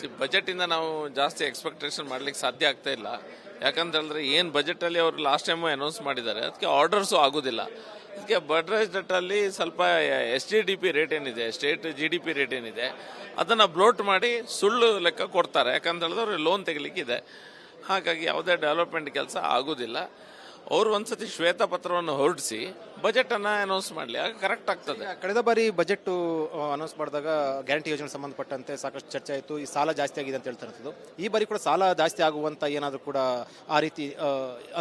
C ಬಜೆಟಿಂದ ನಾವು ಜಾಸ್ತಿ expectation ಮಾಡ್ಲಿಕ್ಕೆ ಸಾಧ್ಯ ಆಗ್ತಾ ಇಲ್ಲ. ಯಾಕಂತ ಹೇಳಿದ್ರೆ ಏನು ಬಜೆಟಲ್ಲಿ ಅವರು ಲಾಸ್ಟ್ ಟೈಮು ಅನೌನ್ಸ್ ಮಾಡಿದ್ದಾರೆ, ಅದಕ್ಕೆ ಆರ್ಡರ್ಸು ಆಗೋದಿಲ್ಲ. ಅದಕ್ಕೆ ಬಡ್ರೈಸ್ಡಲ್ಲಿ ಸ್ವಲ್ಪ S G D P rate ಏನಿದೆ state G D P rate ಏನಿದೆ, ಅದನ್ನು ಬ್ಲೋಟ್ ಮಾಡಿ ಸುಳ್ಳು ಲೆಕ್ಕ ಕೊಡ್ತಾರೆ. ಯಾಕಂತ ಹೇಳಿದ್ರೆ ಅವ್ರಿಗೆ ಲೋನ್ ತೆಗಿಲಿಕ್ಕಿದೆ. ಹಾಗಾಗಿ ಯಾವುದೇ ಡೆವಲಪ್ಮೆಂಟ್ ಕೆಲಸ ಆಗೋದಿಲ್ಲ. ಅವರು ಒಂದ್ಸತಿ ಶ್ವೇತಪತ್ರವನ್ನು ಹೊರಡಿಸಿ ಬಜೆಟ್ ಅನ್ನ ಅನೌನ್ಸ್ ಮಾಡಲಿ. ಆಗ ಕರೆಕ್ಟ್ ಆಗ್ತದೆ. ಕಳೆದ ಬಾರಿ ಬಜೆಟ್ ಅನೌನ್ಸ್ ಮಾಡಿದಾಗ ಗ್ಯಾರಂಟಿ ಯೋಜನೆ ಸಂಬಂಧಪಟ್ಟಂತೆ ಸಾಕಷ್ಟು ಚರ್ಚೆ ಆಯಿತು. ಈ ಸಾಲ ಜಾಸ್ತಿ ಆಗಿದೆ ಅಂತ ಹೇಳ್ತಾರಂಥದ್ದು ಈ ಬಾರಿ ಕೂಡ ಸಾಲ ಜಾಸ್ತಿ ಆಗುವಂತ ಏನಾದರೂ ಕೂಡ ಆ ರೀತಿ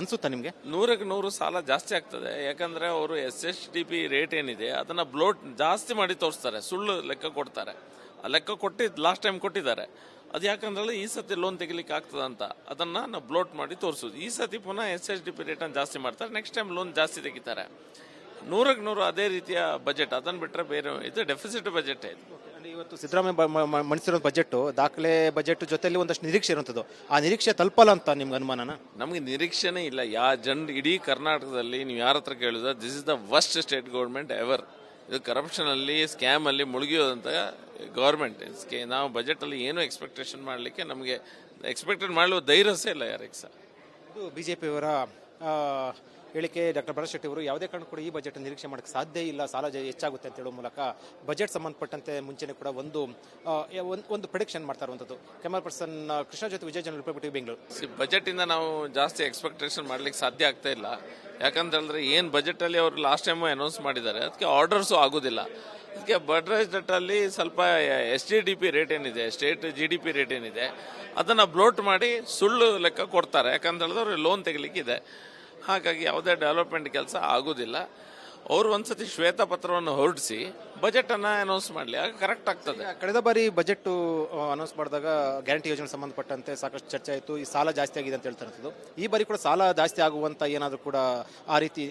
ಅನ್ಸುತ್ತಾ ನಿಮಗೆ? ನೂರಕ್ಕೆ ನೂರು ಸಾಲ ಜಾಸ್ತಿ ಆಗ್ತದೆ. ಯಾಕಂದ್ರೆ ಅವರು S S D P rate ಏನಿದೆ ಅದನ್ನ ಬ್ಲೋಟ್ ಜಾಸ್ತಿ ಮಾಡಿ ತೋರಿಸ್ತಾರೆ. ಸುಳ್ಳು ಲೆಕ್ಕ ಕೊಡ್ತಾರೆ. ಆ ಲೆಕ್ಕ ಕೊಟ್ಟಿದ್ದು ಲಾಸ್ಟ್ ಟೈಮ್ ಕೊಟ್ಟಿದ್ದಾರೆ. ಅದು ಯಾಕಂದ್ರೆ ಈ ಸತಿ ಲೋನ್ ತೆಗಿಲಿಕ್ಕೆ ಆಗ್ತದ ಅಂತ ಅದನ್ನ ನಾವು ಬ್ಲೋಟ್ ಮಾಡಿ ತೋರಿಸೋದು. ಈ ಸತಿ ಪುನಃ ಎಸ್ ಎಸ್ ಡಿ ಪಿ ರೇಟನ್ನು ಜಾಸ್ತಿ ಮಾಡ್ತಾರೆ. ನೆಕ್ಸ್ಟ್ ಟೈಮ್ ಲೋನ್ ಜಾಸ್ತಿ ತೆಗಿತಾರೆ. ನೂರಕ್ಕೆ ನೂರು ಅದೇ ರೀತಿಯ ಬಜೆಟ್ ಅದನ್ನ ಬಿಟ್ಟರೆ ಬೇರೆ ಇದು ಡೆಫಿಸಿಟ್ ಬಜೆಟ್ ಇದು. ಇವತ್ತು ಸಿದ್ದರಾಮಯ್ಯ ಮಂಡಿಸಿರೋ ಬಜೆಟ್ ದಾಖಲೆ ಬಜೆಟ್ ಜೊತೆಲಿ ಒಂದಷ್ಟು ನಿರೀಕ್ಷೆ ಇರುವಂಥದ್ದು ಆ ನಿರೀಕ್ಷೆ ತಲುಪಲ್ಲ ಅಂತ ನಿಮ್ಗೆ ಅನುಮಾನನ? ನಮಗೆ ನಿರೀಕ್ಷೆನೇ ಇಲ್ಲ. ಯಾ ಜನ ಇಡೀ ಕರ್ನಾಟಕದಲ್ಲಿ ನೀವು ಯಾರ ಹತ್ರ ಕೇಳಿದ್ರೆ this is the worst state government ever ಇದು ಕರಪ್ಷನ್ ಅಲ್ಲಿ ಸ್ಕ್ಯಾಮ್ ಅಲ್ಲಿ ಮುಳುಗಿಯೋದಂತ ಗೌರ್ಮೆಂಟ್ ನಾವು ಬಜೆಟ್ ಅಲ್ಲಿ ಏನು ಎಕ್ಸ್ಪೆಕ್ಟೇಷನ್ ಮಾಡಲಿಕ್ಕೆ ನಮಗೆ ಎಕ್ಸ್ಪೆಕ್ಟೆಡ್ ಮಾಡಲು ಧೈರ್ಯಸೇ ಇಲ್ಲ ಯಾರಿಗೆ ಸರ್ ಇದು ಬಿಜೆಪಿಯವರ ಹೇಳಿಕೆ ಡಾಕ್ಟರ್ ಭರಶೆಟ್ಟಿ ಶೆಟ್ಟಿ ಅವರು, ಯಾವುದೇ ಕಾರಣ ಕೂಡ ಈ ಬಜೆಟ್ ನಿರೀಕ್ಷೆ ಮಾಡಕ್ಕೆ ಸಾಧ್ಯ ಇಲ್ಲ, ಸಾಲ ಹೆಚ್ಚಾಗುತ್ತೆ ಅಂತ ಹೇಳುವ ಮೂಲಕ ಬಜೆಟ್ ಸಂಬಂಧಪಟ್ಟಂತೆ ಮುಂಚೆನೆ ಕೂಡ ಒಂದು ಒಂದ್- ಪ್ರೊಡಿಕ್ಷನ್ ಮಾಡ್ತಾ ಇರುವಂಥದ್ದು ಕ್ಯಾಮರಾ ಪರ್ಸನ್ ಕೃಷ್ಣ ಜೊತೆ ವಿಜಯ ಜನ ರಿಪಬ್ಲಿಕ್ ಬೆಂಗಳೂರು. ಬಜೆಟ್ ಇಂದ ನಾವು ಜಾಸ್ತಿ ಎಕ್ಸ್ಪೆಕ್ಟೇಷನ್ ಮಾಡ್ಲಿಕ್ಕೆ ಸಾಧ್ಯ ಆಗ್ತಾ ಇಲ್ಲ. ಯಾಕಂತ ಹೇಳಿದ್ರೆ ಏನು ಬಜೆಟ್ ಅಲ್ಲಿ ಅವರು ಲಾಸ್ಟ್ ಟೈಮ್ ಅನೌನ್ಸ್ ಮಾಡಿದ್ದಾರೆ, ಅದಕ್ಕೆ ಆರ್ಡರ್ಸು ಆಗೋದಿಲ್ಲ. ಅದಕ್ಕೆ ಬಡ್ರೈಸ್ಡ್ ಅಲ್ಲಿ ಸ್ವಲ್ಪ S G D P rate ಏನಿದೆ state G D P rate ಏನಿದೆ, ಅದನ್ನ ಬ್ಲೋಟ್ ಮಾಡಿ ಸುಳ್ಳು ಲೆಕ್ಕ ಕೊಡ್ತಾರೆ. ಯಾಕಂತ ಹೇಳಿದ್ರೆ ಲೋನ್ ತೆಗಿಲಿಕ್ಕಿದೆ. ಹಾಗಾಗಿ ಯಾವುದೇ ಡೆವಲಪ್ಮೆಂಟ್ ಕೆಲಸ ಆಗೋದಿಲ್ಲ. ಅವರು ಒಂದ್ಸತಿ ಶ್ವೇತಪತ್ರವನ್ನು ಹೊರಡಿಸಿ ಬಜೆಟನ್ನು ಅನೌನ್ಸ್ ಮಾಡಲಿ. ಆಗ ಕರೆಕ್ಟ್ ಆಗ್ತದೆ. ಕಳೆದ ಬಾರಿ ಬಜೆಟ್ ಅನೌನ್ಸ್ ಮಾಡಿದಾಗ ಗ್ಯಾರಂಟಿ ಯೋಜನೆ ಸಂಬಂಧಪಟ್ಟಂತೆ ಸಾಕಷ್ಟು ಚರ್ಚೆ ಆಯಿತು. ಈ ಸಾಲ ಜಾಸ್ತಿ ಆಗಿದೆ ಅಂತ ಹೇಳ್ತಾರಂಥದ್ದು ಈ ಬಾರಿ ಕೂಡ ಸಾಲ ಜಾಸ್ತಿ ಆಗುವಂತ ಏನಾದರೂ ಕೂಡ ಆ ರೀತಿ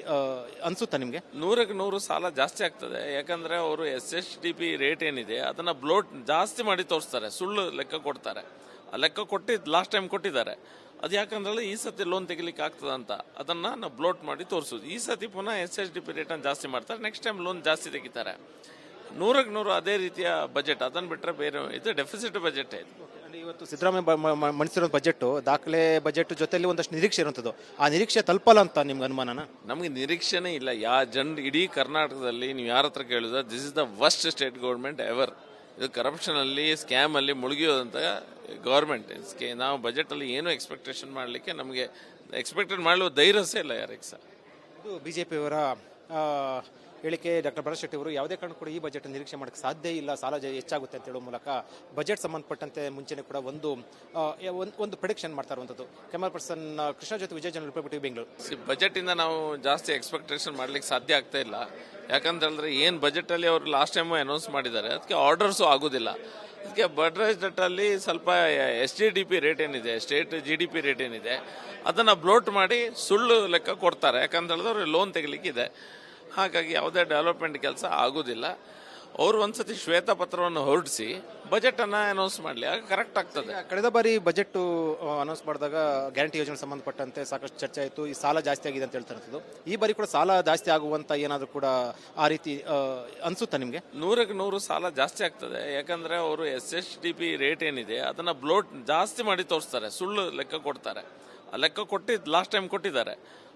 ಅನ್ಸುತ್ತಾ ನಿಮಗೆ? ನೂರಕ್ಕೆ ನೂರು ಸಾಲ ಜಾಸ್ತಿ ಆಗ್ತದೆ. ಯಾಕಂದ್ರೆ ಅವರು S S D P rate ಏನಿದೆ ಅದನ್ನ ಬ್ಲೋಟ್ ಜಾಸ್ತಿ ಮಾಡಿ ತೋರಿಸ್ತಾರೆ. ಸುಳ್ಳು ಲೆಕ್ಕ ಕೊಡ್ತಾರೆ. ಆ ಲೆಕ್ಕ ಕೊಟ್ಟಿದ್ದು ಲಾಸ್ಟ್ ಟೈಮ್ ಕೊಟ್ಟಿದ್ದಾರೆ. ಅದು ಯಾಕಂದ್ರೆ ಈ ಸತಿ ಲೋನ್ ತೆಗಿಲಿಕ್ಕೆ ಆಗ್ತದ ಅಂತ ಅದನ್ನ ನಾವು ಬ್ಲೋಟ್ ಮಾಡಿ ತೋರಿಸೋದು. ಈ ಸತಿ ಪುನಃ ಎಸ್ ಎಚ್ ಡಿ ಪಿ ರೇಟನ್ನು ಜಾಸ್ತಿ ಮಾಡ್ತಾರೆ. ನೆಕ್ಸ್ಟ್ ಟೈಮ್ ಲೋನ್ ಜಾಸ್ತಿ ತೆಗಿತಾರೆ. ನೂರಕ್ಕೆ ನೂರು ಅದೇ ರೀತಿಯ ಬಜೆಟ್ ಅದನ್ನ ಬಿಟ್ಟರೆ ಬೇರೆ ಇದು ಡೆಫಿಸಿಟ್ ಬಜೆಟ್ ಇದು. ಇವತ್ತು ಸಿದ್ದರಾಮಯ್ಯ ಮಂಡಿಸಿರೋ ಬಜೆಟ್ ದಾಖಲೆ ಬಜೆಟ್ ಜೊತೆಲಿ ಒಂದಷ್ಟು ನಿರೀಕ್ಷೆ ಇರುವಂಥದ್ದು ಆ ನಿರೀಕ್ಷೆ ತಲುಪಲ್ಲ ಅಂತ ನಿಮ್ಗೆ ಅನುಮಾನನ? ನಮಗೆ ನಿರೀಕ್ಷೆನೇ ಇಲ್ಲ. ಯಾ ಜನ ಇಡೀ ಕರ್ನಾಟಕದಲ್ಲಿ ನೀವು ಯಾರ ಹತ್ರ ಕೇಳಿದ್ರೆ this is the worst state government ever ಇದು ಕರಪ್ಷನಲ್ಲಿ ಅಲ್ಲಿ ಸ್ಕ್ಯಾಮ್ ಅಲ್ಲಿ ಮುಳುಗಿಯೋದಂತ ಗೌರ್ಮೆಂಟ್ ನಾವು ಬಜೆಟ್ ಅಲ್ಲಿ ಏನು ಎಕ್ಸ್ಪೆಕ್ಟೇಷನ್ ಮಾಡಲಿಕ್ಕೆ ನಮಗೆ ಎಕ್ಸ್ಪೆಕ್ಟೆಡ್ ಮಾಡಲು ಧೈರ್ಯಸೇ ಇಲ್ಲ ಯಾರಿಗೆ ಸರ್. ಇದು ಪಿಯವರ ಹೇಳಿಕೆ ಡಾಕ್ಟರ್ ಭರತ್ ಶೆಟ್ಟಿ ಅವರು ಯಾವುದೇ ಕಾರಣ ಕೂಡ ಈ ಬಜೆಟ್ ನಿರೀಕ್ಷೆ ಮಾಡಕ್ಕೆ ಸಾಧ್ಯ ಇಲ್ಲ ಸಾಲ ಜ- ಹೆಚ್ಚಾಗುತ್ತೆ ಅಂತ ಹೇಳೋ ಮೂಲಕ ಬಜೆಟ್ ಸಂಬಂಧಪಟ್ಟಂತೆ ಮುಂಚೆನೆ ಕೂಡ ಒಂದು ಒಂದ್- ಪ್ರೊಡಿಕ್ಷನ್ ಮಾಡ್ತಾ ಇರುವಂಥದ್ದು. ಕ್ಯಾಮರಾ ಪರ್ಸನ್ ಕೃಷ್ಣ ಜೊತೆ ವಿಜಯ ಜನ ರಿಪಬ್ಲಿಕ್ ಬೆಂಗಳೂರು. ಬಜೆಟ್ ಇಂದ ನಾವು ಜಾಸ್ತಿ ಎಕ್ಸ್ಪೆಕ್ಟೇಷನ್ ಮಾಡ್ಲಿಕ್ಕೆ ಸಾಧ್ಯ ಆಗ್ತಾ ಇಲ್ಲ. ಯಾಕಂತ ಹೇಳಿದ್ರೆ ಏನು ಬಜೆಟಲ್ಲಿ ಅವರು ಲಾಸ್ಟ್ ಟೈಮು ಅನೌನ್ಸ್ ಮಾಡಿದ್ದಾರೆ, ಅದಕ್ಕೆ ಆರ್ಡರ್ಸು ಆಗೋದಿಲ್ಲ. ಅದಕ್ಕೆ ಡಟ್ಟಲ್ಲಿ ಸ್ವಲ್ಪ S G D P rate ಏನಿದೆ state G D P rate ಏನಿದೆ, ಅದನ್ನು ಬ್ಲೋಟ್ ಮಾಡಿ ಸುಳ್ಳು ಲೆಕ್ಕ ಕೊಡ್ತಾರೆ. ಯಾಕಂತ ಹೇಳಿದ್ರೆ ಅವ್ರಿಗೆ ಲೋನ್ ತೆಗಿಲಿಕ್ಕಿದೆ. ಹಾಗಾಗಿ ಯಾವುದೇ ಡೆವಲಪ್ಮೆಂಟ್ ಕೆಲಸ ಆಗೋದಿಲ್ಲ. ಅವರು ಒಂದ್ಸತಿ ಶ್ವೇತಪತ್ರವನ್ನು ಹೊರಡಿಸಿ ಬಜೆಟ್ ಅನ್ನ ಅನೌನ್ಸ್ ಮಾಡಲಿ. ಆಗ ಕರೆಕ್ಟ್ ಆಗ್ತದೆ. ಕಳೆದ ಬಾರಿ ಬಜೆಟ್ ಅನೌನ್ಸ್ ಮಾಡಿದಾಗ ಗ್ಯಾರಂಟಿ ಯೋಜನೆ ಸಂಬಂಧಪಟ್ಟಂತೆ ಸಾಕಷ್ಟು ಚರ್ಚೆ ಆಯಿತು. ಈ ಸಾಲ ಜಾಸ್ತಿ ಆಗಿದೆ ಅಂತ ಹೇಳ್ತಾರೆ ಈ ಬಾರಿ ಕೂಡ ಸಾಲ ಜಾಸ್ತಿ ಆಗುವಂತ ಏನಾದರೂ ಕೂಡ ಆ ರೀತಿ ಅನ್ಸುತ್ತಾ ನಿಮಗೆ? ನೂರಕ್ಕೆ ನೂರು ಸಾಲ ಜಾಸ್ತಿ ಆಗ್ತದೆ. ಯಾಕಂದ್ರೆ ಅವರು S S D P rate ಏನಿದೆ ಅದನ್ನ ಬ್ಲೋಟ್ ಜಾಸ್ತಿ ಮಾಡಿ ತೋರಿಸ್ತಾರೆ. ಸುಳ್ಳು ಲೆಕ್ಕ ಕೊಡ್ತಾರೆ. ಲೆಕ್ಕ ಕೊಟ್ಟಿ ಲಾಸ್ಟ್ ಟೈಮ್ ಕೊಟ್ಟಿದ್ದಾರೆ.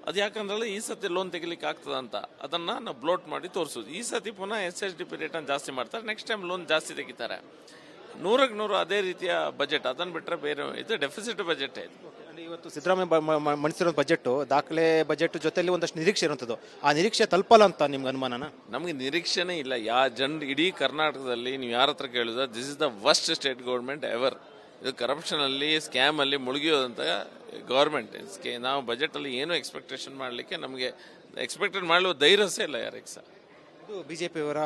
ಅದು ಯಾಕಂದ್ರೆ ಈ ಸತಿ ಲೋನ್ ತೆಗಿಲಿಕ್ಕೆ ಆಗ್ತದ ಅಂತ. ಅದನ್ನ ನಾವು ಬ್ಲೋಟ್ ಮಾಡಿ ತೋರಿಸೋದು. ಈ ಸತಿ ಪುನಃ ಎಸ್ ಎಚ್ ಡಿ ಪಿ ರೇಟನ್ನು ಜಾಸ್ತಿ ಮಾಡ್ತಾರೆ. ನೆಕ್ಸ್ಟ್ ಟೈಮ್ ಲೋನ್ ಜಾಸ್ತಿ ತೆಗಿತಾರೆ. ನೂರಕ್ಕೆ ನೂರು ಅದೇ ರೀತಿಯ ಬಜೆಟ್ ಅದನ್ನು ಬಿಟ್ಟರೆ ಬೇರೆ ಇದು ಡೆಫಿಸಿಟ್ ಬಜೆಟ್ ಇದು. ಇವತ್ತು ಸಿದ್ದರಾಮಯ್ಯ ಮಂಡಿಸಿರೋ ಬಜೆಟ್ ದಾಖಲೆ ಬಜೆಟ್ ಜೊತೆಲಿ ಒಂದಷ್ಟು ನಿರೀಕ್ಷೆ ಇರುವಂಥದ್ದು ಆ ನಿರೀಕ್ಷೆ ತಲುಪಲ್ಲ ಅಂತ ನಿಮ್ಗೆ ಅನುಮಾನನ? ನಮಗೆ ನಿರೀಕ್ಷೆನೇ ಇಲ್ಲ. ಯಾ ಜನ ಇಡೀ ಕರ್ನಾಟಕದಲ್ಲಿ ನೀವು ಯಾರ ಹತ್ರ ಕೇಳಿದ್ರೆ this is the worst state government ever ಇದು ಕರಪ್ಷನಲ್ಲಿ ಅಲ್ಲಿ ಸ್ಕ್ಯಾಮ್ ಅಲ್ಲಿ ಮುಳುಗಿಯೋದಂತ ಗೌರ್ಮೆಂಟ್ ನಾವು ಬಜೆಟ್ ಅಲ್ಲಿ ಏನು ಎಕ್ಸ್ಪೆಕ್ಟೇಷನ್ ಮಾಡಲಿಕ್ಕೆ ನಮಗೆ ಎಕ್ಸ್ಪೆಕ್ಟೆಡ್ ಮಾಡಲು ಧೈರ್ಯಸೇ ಇಲ್ಲ ಯಾರಿಗೆ ಸರ್ ಇದು ಬಿಜೆಪಿಯವರ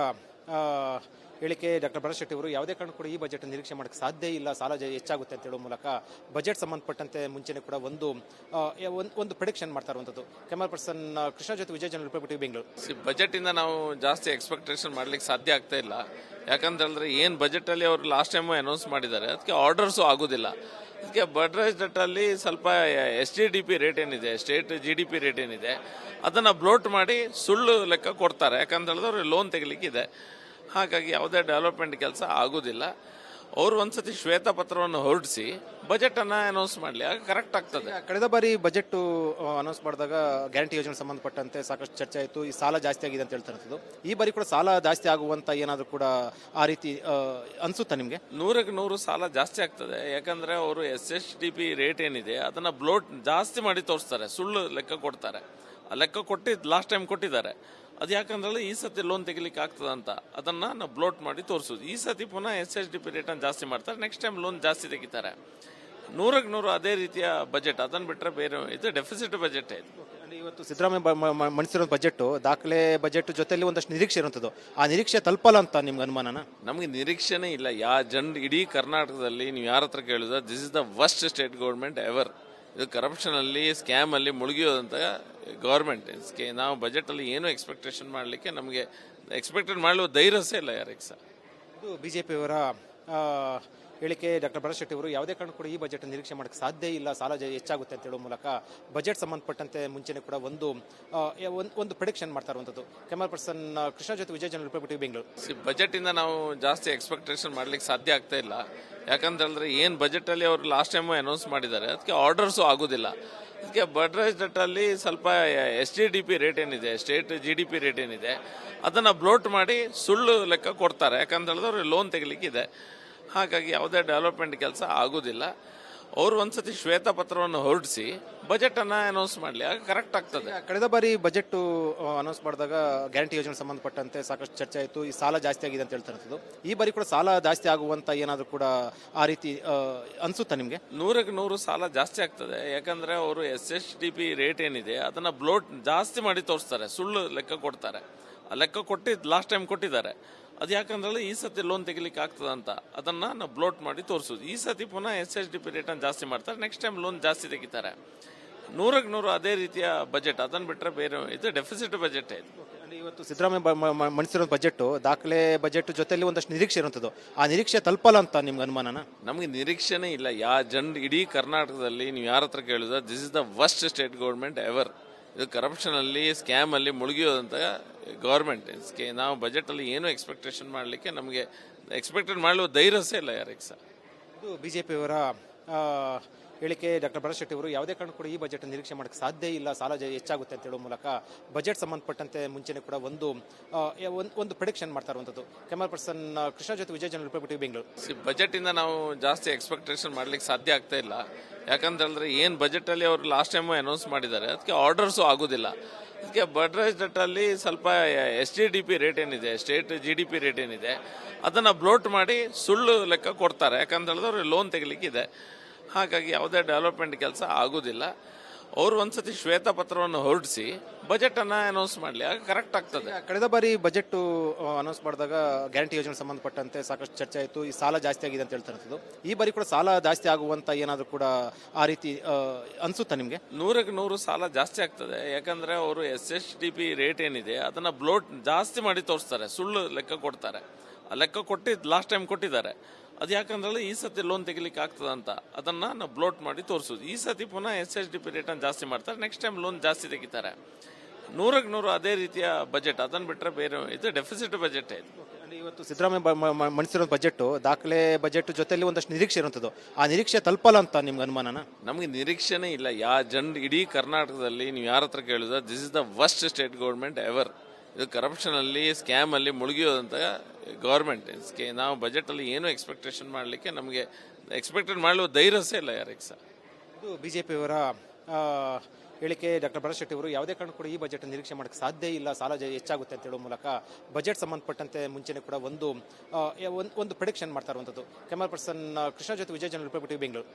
ಹೇಳಿಕೆ ಡಾಕ್ಟರ್ ಭರತ್ ಶೆಟ್ಟಿ ಅವರು, ಯಾವುದೇ ಕಾರಣ ಕೂಡ ಈ ಬಜೆಟ್ ನಿರೀಕ್ಷೆ ಮಾಡಕ್ಕೆ ಸಾಧ್ಯ ಇಲ್ಲ, ಸಾಲ ಹೆಚ್ಚಾಗುತ್ತೆ ಅಂತ ಹೇಳುವ ಮೂಲಕ ಬಜೆಟ್ ಸಂಬಂಧಪಟ್ಟಂತೆ ಮುಂಚೆನೆ ಕೂಡ ಒಂದು ಒಂದ್- ಪ್ರೊಡಿಕ್ಷನ್ ಮಾಡ್ತಾ ಇರುವಂಥದ್ದು ಕ್ಯಾಮರಾ ಪರ್ಸನ್ ಕೃಷ್ಣ ಜೊತೆ ವಿಜಯ ಜನ ರಿಪಬ್ಲಿಕ್ ಬೆಂಗಳೂರು. ಬಜೆಟ್ ಇಂದ ನಾವು ಜಾಸ್ತಿ ಎಕ್ಸ್ಪೆಕ್ಟೇಷನ್ ಮಾಡ್ಲಿಕ್ಕೆ ಸಾಧ್ಯ ಆಗ್ತಾ ಇಲ್ಲ. ಯಾಕಂತ ಹೇಳಿದ್ರೆ ಏನು ಬಜೆಟ್ ಅಲ್ಲಿ ಅವರು ಲಾಸ್ಟ್ ಟೈಮ್ ಅನೌನ್ಸ್ ಮಾಡಿದ್ದಾರೆ, ಅದಕ್ಕೆ ಆರ್ಡರ್ಸು ಆಗೋದಿಲ್ಲ. ಅದಕ್ಕೆ ಬಡ್ರೈಸ್ಡ್ ಅಲ್ಲಿ ಸ್ವಲ್ಪ S G D P rate ಏನಿದೆ state G D P rate ಏನಿದೆ, ಅದನ್ನ ಬ್ಲೋಟ್ ಮಾಡಿ ಸುಳ್ಳು ಲೆಕ್ಕ ಕೊಡ್ತಾರೆ. ಯಾಕಂತ ಹೇಳಿದ್ರೆ ಲೋನ್ ತೆಗಿಲಿಕ್ಕಿದೆ. ಹಾಗಾಗಿ ಯಾವುದೇ ಡೆವಲಪ್ಮೆಂಟ್ ಕೆಲಸ ಆಗೋದಿಲ್ಲ. ಅವರು ಒಂದ್ಸತಿ ಶ್ವೇತಪತ್ರವನ್ನು ಹೊರಡಿಸಿ ಬಜೆಟ್ ಅನ್ನ ಅನೌನ್ಸ್ ಮಾಡಲಿ. ಆಗ ಕರೆಕ್ಟ್ ಆಗ್ತದೆ. ಕಳೆದ ಬಾರಿ ಬಜೆಟ್ ಅನೌನ್ಸ್ ಮಾಡಿದಾಗ ಗ್ಯಾರಂಟಿ ಯೋಜನೆ ಸಂಬಂಧಪಟ್ಟಂತೆ ಸಾಕಷ್ಟು ಚರ್ಚೆ ಆಯಿತು. ಈ ಸಾಲ ಜಾಸ್ತಿ ಆಗಿದೆ ಅಂತ ಹೇಳ್ತಾರಂಥದ್ದು ಈ ಬಾರಿ ಕೂಡ ಸಾಲ ಜಾಸ್ತಿ ಆಗುವಂತ ಏನಾದರೂ ಕೂಡ ಆ ರೀತಿ ಅನ್ಸುತ್ತಾ ನಿಮಗೆ? ನೂರಕ್ಕೆ ನೂರು ಸಾಲ ಜಾಸ್ತಿ ಆಗ್ತದೆ. ಯಾಕಂದ್ರೆ ಅವರು S S D P rate ಏನಿದೆ ಅದನ್ನ ಬ್ಲೋಟ್ ಜಾಸ್ತಿ ಮಾಡಿ ತೋರಿಸ್ತಾರೆ. ಸುಳ್ಳು ಲೆಕ್ಕ ಕೊಡ್ತಾರೆ. ಲೆಕ್ಕ ಕೊಟ್ಟಿ ಲಾಸ್ಟ್ ಟೈಮ್ ಕೊಟ್ಟಿದ್ದಾರೆ. ಅದು ಯಾಕಂದ್ರೆ ಈ ಸತಿ ಲೋನ್ ತೆಗಿಲಿಕ್ಕೆ ಆಗ್ತದ ಅಂತ. ಅದನ್ನ ನಾವು ಬ್ಲೋಟ್ ಮಾಡಿ ತೋರಿಸೋದು. ಈ ಸತಿ ಪುನಃ ಎಸ್ ಎಚ್ ಡಿ ಪಿ ರೇಟನ್ನು ಜಾಸ್ತಿ ಮಾಡ್ತಾರೆ. ನೆಕ್ಸ್ಟ್ ಟೈಮ್ ಲೋನ್ ಜಾಸ್ತಿ ತೆಗಿತಾರೆ. ನೂರಕ್ಕೆ ನೂರು ಅದೇ ರೀತಿಯ ಬಜೆಟ್ ಅದನ್ನು ಬಿಟ್ಟರೆ ಬೇರೆ ಇದು ಡೆಫಿಸಿಟ್ ಬಜೆಟ್ ಇದು. ಇವತ್ತು ಸಿದ್ದರಾಮಯ್ಯ ಮಂಡಿಸಿರೋ ಬಜೆಟ್ ದಾಖಲೆ ಬಜೆಟ್ ಜೊತೆಲಿ ಒಂದಷ್ಟು ನಿರೀಕ್ಷೆ ಇರುವಂಥದ್ದು ಆ ನಿರೀಕ್ಷೆ ತಲುಪಲ್ಲ ಅಂತ ನಿಮ್ಗೆ ಅನುಮಾನನ? ನಮಗೆ ನಿರೀಕ್ಷೆನೇ ಇಲ್ಲ. ಯಾ ಜನ ಇಡೀ ಕರ್ನಾಟಕದಲ್ಲಿ ನೀವು ಯಾರ ಹತ್ರ ಕೇಳಿದ್ರೆ this is the worst state government ever ಇದು ಕರಪ್ಷನ್ ಅಲ್ಲಿ ಸ್ಕ್ಯಾಮ್ ಅಲ್ಲಿ ಮುಳುಗಿಯೋದಂತ ಗೌರ್ಮೆಂಟ್ ನಾವು ಬಜೆಟ್ ಅಲ್ಲಿ ಏನು ಎಕ್ಸ್ಪೆಕ್ಟೇಷನ್ ಮಾಡಲಿಕ್ಕೆ ನಮಗೆ ಎಕ್ಸ್ಪೆಕ್ಟೆಡ್ ಮಾಡಲು ಧೈರ್ಯಸೇ ಇಲ್ಲ ಯಾರಿಗೆ ಸರ್ ಇದು ಬಿಜೆಪಿಯವರ ಹೇಳಿಕೆ ಡಾಕ್ಟರ್ ಭರತ್ ಅವರು, ಯಾವುದೇ ಕಾರಣ ಕೂಡ ಈ ಬಜೆಟ್ ನಿರೀಕ್ಷೆ ಮಾಡಕ್ಕೆ ಸಾಧ್ಯ ಇಲ್ಲ, ಸಾಲ ಹೆಚ್ಚಾಗುತ್ತೆ ಅಂತ ಹೇಳೋ ಮೂಲಕ ಬಜೆಟ್ ಸಂಬಂಧಪಟ್ಟಂತೆ ಮುಂಚೆನೆ ಕೂಡ ಒಂದು ಒಂದ್- ಪ್ರೆಡಿಕ್ಷನ್ ಮಾಡ್ತಾ ಇರುವಂಥದ್ದು. ಕ್ಯಾಮರಾ ಪರ್ಸನ್ ಕೃಷ್ಣ ಜೊತೆ ವಿಜಯ ಜನ ರಿಪಬ್ಲಿಕ್ ಬೆಂಗಳೂರು. ಬಜೆಟ್ ಇಂದ ನಾವು ಜಾಸ್ತಿ ಎಕ್ಸ್ಪೆಕ್ಟೇಷನ್ ಮಾಡ್ಲಿಕ್ಕೆ ಸಾಧ್ಯ ಆಗ್ತಾ ಇಲ್ಲ. ಯಾಕಂತ ಹೇಳಿದ್ರೆ ಏನು ಬಜೆಟ್ ಅಲ್ಲಿ ಅವರು ಲಾಸ್ಟ್ ಟೈಮ್ ಅನೌನ್ಸ್ ಮಾಡಿದ್ದಾರೆ, ಅದಕ್ಕೆ ಆರ್ಡರ್ಸು ಆಗೋದಿಲ್ಲ. ಅದಕ್ಕೆ ಬಡ್ರೈಸ್ ಡಟ್ಟಲ್ಲಿ ಸ್ವಲ್ಪ S G D P rate ಏನಿದೆ, state G D P rate ಏನಿದೆ, ಅದನ್ನು ಬ್ಲೋಟ್ ಮಾಡಿ ಸುಳ್ಳು ಲೆಕ್ಕ ಕೊಡ್ತಾರೆ. ಯಾಕಂತ ಹೇಳಿದ್ರೆ ಲೋನ್ ತೆಗಿಲಿಕ್ಕಿದೆ. ಹಾಗಾಗಿ ಯಾವುದೇ ಡೆವಲಪ್ಮೆಂಟ್ ಕೆಲಸ ಆಗೋದಿಲ್ಲ. ಅವ್ರು ಒಂದ್ಸತಿ ಶ್ವೇತಪತ್ರವನ್ನು ಹೊರಡಿಸಿ ಬಜೆಟ್ ಅನ್ನ ಅನೌನ್ಸ್ ಮಾಡಲಿ. ಆಗ ಕರೆಕ್ಟ್ ಆಗ್ತದೆ. ಕಳೆದ ಬಾರಿ ಬಜೆಟ್ ಅನೌನ್ಸ್ ಮಾಡಿದಾಗ ಗ್ಯಾರಂಟಿ ಯೋಜನೆ ಸಂಬಂಧಪಟ್ಟಂತೆ ಸಾಕಷ್ಟು ಚರ್ಚೆ ಆಯಿತು. ಈ ಸಾಲ ಜಾಸ್ತಿ ಆಗಿದೆ ಅಂತ ಹೇಳ್ತಾರಂಥದ್ದು ಈ ಬಾರಿ ಕೂಡ ಸಾಲ ಜಾಸ್ತಿ ಆಗುವಂತ ಏನಾದರೂ ಕೂಡ ಆ ರೀತಿ ಅನ್ಸುತ್ತಾ ನಿಮಗೆ? ನೂರಕ್ಕೆ ನೂರು ಸಾಲ ಜಾಸ್ತಿ ಆಗ್ತದೆ. ಯಾಕಂದ್ರೆ ಅವರು S S D P rate ಏನಿದೆ ಅದನ್ನ ಬ್ಲೋಟ್ ಜಾಸ್ತಿ ಮಾಡಿ ತೋರಿಸ್ತಾರೆ. ಸುಳ್ಳು ಲೆಕ್ಕ ಕೊಡ್ತಾರೆ. ಆ ಲೆಕ್ಕ ಕೊಟ್ಟಿದ್ದು ಲಾಸ್ಟ್ ಟೈಮ್ ಕೊಟ್ಟಿದ್ದಾರೆ. ಅದು ಯಾಕಂದ್ರೆ ಈ ಸತಿ ಲೋನ್ ತೆಗಿಲಿಕ್ಕೆ ಆಗ್ತದ ಅಂತ ಅದನ್ನ ನಾವು ಬ್ಲೋಟ್ ಮಾಡಿ ತೋರಿಸೋದು. ಈ ಸತಿ ಪುನಃ ಎಸ್ ಎಚ್ ಡಿ ಪಿ ರೇಟನ್ನು ಜಾಸ್ತಿ ಮಾಡ್ತಾರೆ. ನೆಕ್ಸ್ಟ್ ಟೈಮ್ ಲೋನ್ ಜಾಸ್ತಿ ತೆಗಿತಾರೆ. ನೂರಕ್ಕೆ ನೂರು ಅದೇ ರೀತಿಯ ಬಜೆಟ್ ಅದನ್ನ ಬಿಟ್ಟರೆ ಬೇರೆ ಇದು ಡೆಫಿಸಿಟ್ ಬಜೆಟ್ ಇದು. ಇವತ್ತು ಸಿದ್ದರಾಮಯ್ಯ ಮಂಡಿಸಿರೋ ಬಜೆಟ್ ದಾಖಲೆ ಬಜೆಟ್ ಜೊತೆಲಿ ಒಂದಷ್ಟು ನಿರೀಕ್ಷೆ ಇರುವಂಥದ್ದು ಆ ನಿರೀಕ್ಷೆ ತಲುಪಲ್ಲ ಅಂತ ನಿಮ್ಗೆ ಅನುಮಾನನ? ನಮಗೆ ನಿರೀಕ್ಷೆನೇ ಇಲ್ಲ. ಯಾ ಜನ ಇಡೀ ಕರ್ನಾಟಕದಲ್ಲಿ ನೀವು ಯಾರ ಹತ್ರ ಕೇಳಿದ್ರೆ this is the worst state government ever ಇದು ಕರಪ್ಷನ್ ಅಲ್ಲಿ ಸ್ಕ್ಯಾಮ್ ಅಲ್ಲಿ ಮುಳುಗಿಯೋದಂತ ಗೌರ್ಮೆಂಟ್ ನಾವು ಬಜೆಟ್ ಅಲ್ಲಿ ಏನು ಎಕ್ಸ್ಪೆಕ್ಟೇಷನ್ ಮಾಡಲಿಕ್ಕೆ ನಮಗೆ ಎಕ್ಸ್ಪೆಕ್ಟೆಡ್ ಮಾಡಲು ಧೈರ್ಯಸೇ ಇಲ್ಲ ಯಾರಿಗೆ ಸರ್ ಇದು ಬಿಜೆಪಿಯವರ ಹೇಳಿಕೆ ಡಾಕ್ಟರ್ ಭರಶೆಟ್ಟಿ ಶೆಟ್ಟಿ ಅವರು, ಯಾವುದೇ ಕಾರಣ ಕೂಡ ಈ ಬಜೆಟ್ ನಿರೀಕ್ಷೆ ಮಾಡಕ್ಕೆ ಸಾಧ್ಯ ಇಲ್ಲ, ಸಾಲ ಹೆಚ್ಚಾಗುತ್ತೆ ಅಂತ ಹೇಳುವ ಮೂಲಕ ಬಜೆಟ್ ಸಂಬಂಧಪಟ್ಟಂತೆ ಮುಂಚೆನೆ ಕೂಡ ಒಂದು ಒಂದ್- ಪ್ರೊಡಿಕ್ಷನ್ ಮಾಡ್ತಾ ಇರುವಂಥದ್ದು ಕ್ಯಾಮರಾ ಪರ್ಸನ್ ಕೃಷ್ಣ ಜೊತೆ ವಿಜಯ ಜನರು ಬೆಂಗಳೂರು. ಬಜೆಟ್ ಇಂದ ನಾವು ಜಾಸ್ತಿ ಎಕ್ಸ್ಪೆಕ್ಟೇಷನ್ ಮಾಡ್ಲಿಕ್ಕೆ ಸಾಧ್ಯ ಆಗ್ತಾ ಇಲ್ಲ. ಯಾಕಂತ ಹೇಳಿದ್ರೆ ಏನು ಬಜೆಟ್ ಅಲ್ಲಿ ಅವರು ಲಾಸ್ಟ್ ಟೈಮ್ ಅನೌನ್ಸ್ ಮಾಡಿದ್ದಾರೆ, ಅದಕ್ಕೆ ಆರ್ಡರ್ಸು ಆಗೋದಿಲ್ಲ. ಅದಕ್ಕೆ ಬಡ್ರೇಜ್ ಅಲ್ಲಿ ಸ್ವಲ್ಪ S G D P rate ಏನಿದೆ state G D P rate ಏನಿದೆ, ಅದನ್ನ ಬ್ಲೋಟ್ ಮಾಡಿ ಸುಳ್ಳು ಲೆಕ್ಕ ಕೊಡ್ತಾರೆ. ಯಾಕಂತ ಹೇಳಿದ್ರೆ ಲೋನ್ ತೆಗಿಲಿಕ್ಕಿದೆ. ಹಾಗಾಗಿ ಯಾವುದೇ ಡೆವಲಪ್ಮೆಂಟ್ ಕೆಲಸ ಆಗೋದಿಲ್ಲ. ಅವ್ರು ಒಂದ್ಸತಿ ಶ್ವೇತಪತ್ರವನ್ನು ಹೊರಡಿಸಿ ಬಜೆಟ್ ಅನ್ನ ಅನೌನ್ಸ್ ಮಾಡಲಿ. ಆಗ ಕರೆಕ್ಟ್ ಆಗ್ತದೆ. ಕಳೆದ ಬಾರಿ ಬಜೆಟ್ ಅನೌನ್ಸ್ ಮಾಡಿದಾಗ ಗ್ಯಾರಂಟಿ ಯೋಜನೆ ಸಂಬಂಧಪಟ್ಟಂತೆ ಸಾಕಷ್ಟು ಚರ್ಚೆ ಆಯಿತು. ಈ ಸಾಲ ಜಾಸ್ತಿ ಆಗಿದೆ ಅಂತ ಹೇಳ್ತಾರಂಥದ್ದು ಈ ಬಾರಿ ಕೂಡ ಸಾಲ ಜಾಸ್ತಿ ಆಗುವಂತ ಏನಾದರೂ ಕೂಡ ಆ ರೀತಿ ಅನ್ಸುತ್ತಾ ನಿಮಗೆ? ನೂರಕ್ಕೆ ನೂರು ಸಾಲ ಜಾಸ್ತಿ ಆಗ್ತದೆ. ಯಾಕಂದ್ರೆ ಅವರು S S D P rate ಏನಿದೆ ಅದನ್ನ ಬ್ಲೋಟ್ ಜಾಸ್ತಿ ಮಾಡಿ ತೋರಿಸ್ತಾರೆ. ಸುಳ್ಳು ಲೆಕ್ಕ ಕೊಡ್ತಾರೆ. ಆ ಲೆಕ್ಕ ಕೊಟ್ಟಿದ್ದು ಲಾಸ್ಟ್ ಟೈಮ್ ಕೊಟ್ಟಿದ್ದಾರೆ. ಅದು ಯಾಕಂದ್ರೆ ಈ ಸತಿ ಲೋನ್ ತೆಗಿಲಿಕ್ಕೆ ಆಗ್ತದ ಅಂತ ಅದನ್ನ ನಾವು ಬ್ಲೋಟ್ ಮಾಡಿ ತೋರಿಸೋದು. ಈ ಸತಿ ಪುನಃ ಎಸ್ ಎಚ್ ಡಿ ಪಿ ರೇಟನ್ನು ಜಾಸ್ತಿ ಮಾಡ್ತಾರೆ. ನೆಕ್ಸ್ಟ್ ಟೈಮ್ ಲೋನ್ ಜಾಸ್ತಿ ತೆಗಿತಾರೆ. ನೂರಕ್ಕೆ ನೂರು ಅದೇ ರೀತಿಯ ಬಜೆಟ್ ಅದನ್ನ ಬಿಟ್ಟರೆ ಬೇರೆ ಇದು ಡೆಫಿಸಿಟ್ ಬಜೆಟ್ ಇದು. ಇವತ್ತು ಸಿದ್ದರಾಮಯ್ಯ ಮಂಡಿಸಿರೋ ಬಜೆಟ್ ದಾಖಲೆ ಬಜೆಟ್ ಜೊತೆಲಿ ಒಂದಷ್ಟು ನಿರೀಕ್ಷೆ ಇರುವಂಥದ್ದು ಆ ನಿರೀಕ್ಷೆ ತಲುಪಲ್ಲ ಅಂತ ನಿಮ್ಗೆ ಅನುಮಾನನ? ನಮಗೆ ನಿರೀಕ್ಷೆನೇ ಇಲ್ಲ. ಯಾ ಜನ ಇಡೀ ಕರ್ನಾಟಕದಲ್ಲಿ ನೀವು ಯಾರ ಹತ್ರ ಕೇಳಿದ್ರೆ this is the worst state government ever ಇದು ಕರಪ್ಷನ್ ಅಲ್ಲಿ ಸ್ಕ್ಯಾಮ್ ಅಲ್ಲಿ ಮುಳುಗಿಯೋದಂತ ಗೌರ್ಮೆಂಟ್ ನಾವು ಬಜೆಟ್ ಅಲ್ಲಿ ಏನು ಎಕ್ಸ್ಪೆಕ್ಟೇಷನ್ ಮಾಡಲಿಕ್ಕೆ ನಮಗೆ ಎಕ್ಸ್ಪೆಕ್ಟೆಡ್ ಮಾಡಲು ಧೈರ್ಯಸೇ ಇಲ್ಲ ಯಾರಿಗೆ ಸರ್. ಇದು ಪಿಯವರ ಹೇಳಿಕೆ ಡಾಕ್ಟರ್ ಭರತ್ ಶೆಟ್ಟಿ ಅವರು, ಯಾವುದೇ ಕಾರಣ ಕೂಡ ಈ ಬಜೆಟ್ ನಿರೀಕ್ಷೆ ಮಾಡಕ್ಕೆ ಸಾಧ್ಯ ಇಲ್ಲ, ಸಾಲ ಜ- ಹೆಚ್ಚಾಗುತ್ತೆ ಅಂತ ಹೇಳೋ ಮೂಲಕ ಬಜೆಟ್ ಸಂಬಂಧಪಟ್ಟಂತೆ ಮುಂಚೆನೆ ಕೂಡ ಒಂದು ಒಂದ್- ಪ್ರಿಡಿಕ್ಷನ್ ಮಾಡ್ತಾ ಇರುವಂಥದ್ದು. ಕ್ಯಾಮರಾ ಪರ್ಸನ್ ಕೃಷ್ಣ ಜೊತೆ ವಿಜಯ ಜನ ರಿಪಬ್ಲಿಕ್ ಬೆಂಗಳೂರು